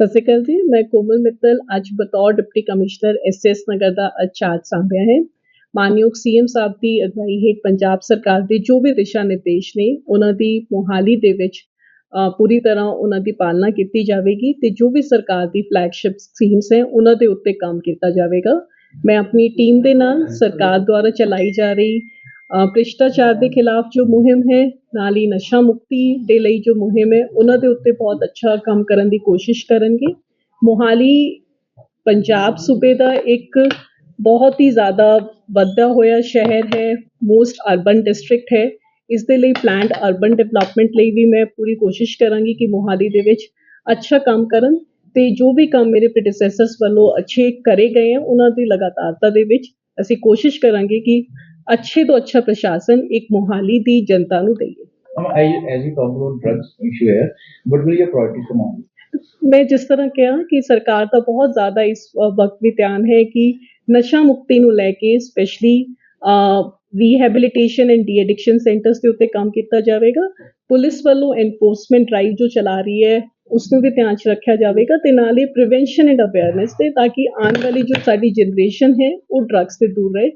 ਸਤਿ ਸ਼੍ਰੀ ਅਕਾਲ ਜੀ, ਮੈਂ ਕੋਮਲ ਮਿੱਤਲ, ਅੱਜ ਬਤੌਰ ਡਿਪਟੀ ਕਮਿਸ਼ਨਰ ਐਸਐਸ ਨਗਰ ਦਾ ਚਾਰਜ ਸੰਭਿਆ ਹੈ। ਮਾਨਯੋਗ ਸੀਐਮ ਸਾਹਿਬ ਦੀ ਅਗਵਾਈ ਹੇਠ ਪੰਜਾਬ ਸਰਕਾਰ ਦੇ ਜੋ ਵੀ ਦਿਸ਼ਾ ਨਿਰਦੇਸ਼ ਨੇ, ਉਹਨਾਂ ਦੀ ਮੋਹਾਲੀ ਦੇ ਵਿੱਚ ਪੂਰੀ ਤਰ੍ਹਾਂ ਉਹਨਾਂ ਦੀ ਪਾਲਣਾ ਕੀਤੀ ਜਾਵੇਗੀ ਤੇ ਜੋ ਵੀ ਸਰਕਾਰ ਦੀ ਫਲੈਗਸ਼ਿਪ ਸਕੀਮਸ ਹੈ, ਉਹਨਾਂ ਦੇ ਉੱਤੇ ਕੰਮ ਕੀਤਾ ਜਾਵੇਗਾ। ਮੈਂ ਆਪਣੀ ਟੀਮ ਦੇ ਨਾਲ ਸਰਕਾਰ ਦੁਆਰਾ ਚਲਾਈ ਜਾ ਰਹੀ ਭ੍ਰਿਸ਼ਟਾਚਾਰ ਦੇ ਖਿਲਾਫ ਜੋ ਮੁਹਿੰਮ ਹੈ, ਨਾਲ ਹੀ ਨਸ਼ਾ ਮੁਕਤੀ ਦੇ ਲਈ ਜੋ ਮੁਹਿੰਮ ਹੈ, ਉਹਨਾਂ ਦੇ ਉੱਤੇ ਬਹੁਤ ਅੱਛਾ ਕੰਮ ਕਰਨ ਦੀ ਕੋਸ਼ਿਸ਼ ਕਰਨਗੇ। ਮੋਹਾਲੀ ਪੰਜਾਬ ਸੂਬੇ ਦਾ ਇੱਕ ਬਹੁਤ ਹੀ ਜ਼ਿਆਦਾ ਵੱਧਦਾ ਹੋਇਆ ਸ਼ਹਿਰ ਹੈ ਮੋਸਟ ਅਰਬਨ ਡਿਸਟ੍ਰਿਕਟ ਹੈ। ਇਸ ਦੇ ਲਈ ਪਲਾਨਡ ਅਰਬਨ ਡਿਵੈਲਪਮੈਂਟ ਲਈ ਵੀ ਮੈਂ ਪੂਰੀ ਕੋਸ਼ਿਸ਼ ਕਰਾਂਗੀ ਕਿ ਮੋਹਾਲੀ ਦੇ ਵਿੱਚ ਅੱਛਾ ਕੰਮ ਕਰਨ ਤੇ ਜੋ ਵੀ ਕੰਮ ਮੇਰੇ ਪ੍ਰੈਡੀਸੈਸਰਸ ਵੱਲੋਂ ਅੱਛੇ ਕਰੇ ਗਏ ਆ, ਉਹਨਾਂ ਦੀ ਲਗਾਤਾਰਤਾ ਦੇ ਵਿੱਚ ਅਸੀਂ ਕੋਸ਼ਿਸ਼ ਕਰਾਂਗੇ ਕਿ ਅੱਛੇ ਤੋਂ ਅੱਛਾ ਪ੍ਰਸ਼ਾਸਨ ਇੱਕ ਮੋਹਾਲੀ ਦੀ ਜਨਤਾ ਨੂੰ ਦੇਈਏ? ਮੈਂ ਜਿਸ ਤਰ੍ਹਾਂ ਕਿਹਾ ਕਿ ਸਰਕਾਰ ਦਾ ਬਹੁਤ ਜ਼ਿਆਦਾ ਇਸ ਵਕਤ ਵੀ ਧਿਆਨ ਹੈ ਕਿ ਨਸ਼ਾ ਮੁਕਤੀ ਨੂੰ ਲੈ ਕੇ specially rehabilitation and de addiction centres ਦੇ ਉੱਤੇ ਕੰਮ ਕੀਤਾ ਜਾਵੇਗਾ। ਪੁਲਿਸ ਵੱਲੋਂ ਐਨਫੋਰਸਮੈਂਟ ਡਰਾਈਵ ਜੋ ਚਲਾ ਰਹੀ ਹੈ ਉਸ ਨੂੰ ਵੀ ਧਿਆਨ 'ਚ ਰੱਖਿਆ ਜਾਵੇਗਾ ਤੇ ਨਾਲ ਹੀ ਪ੍ਰੀਵੈਂਸ਼ਨ ਐਂਡ ਅਵੇਅਰਨੈਸ ਤੇ ਤਾਂ ਕਿ ਆਉਣ ਵਾਲੀ ਜੋ ਸਾਡੀ ਜਨਰੇਸ਼ਨ ਹੈ ਉਹ ਡਰੱਗਸ ਤੋਂ ਦੂਰ ਰਹੇ।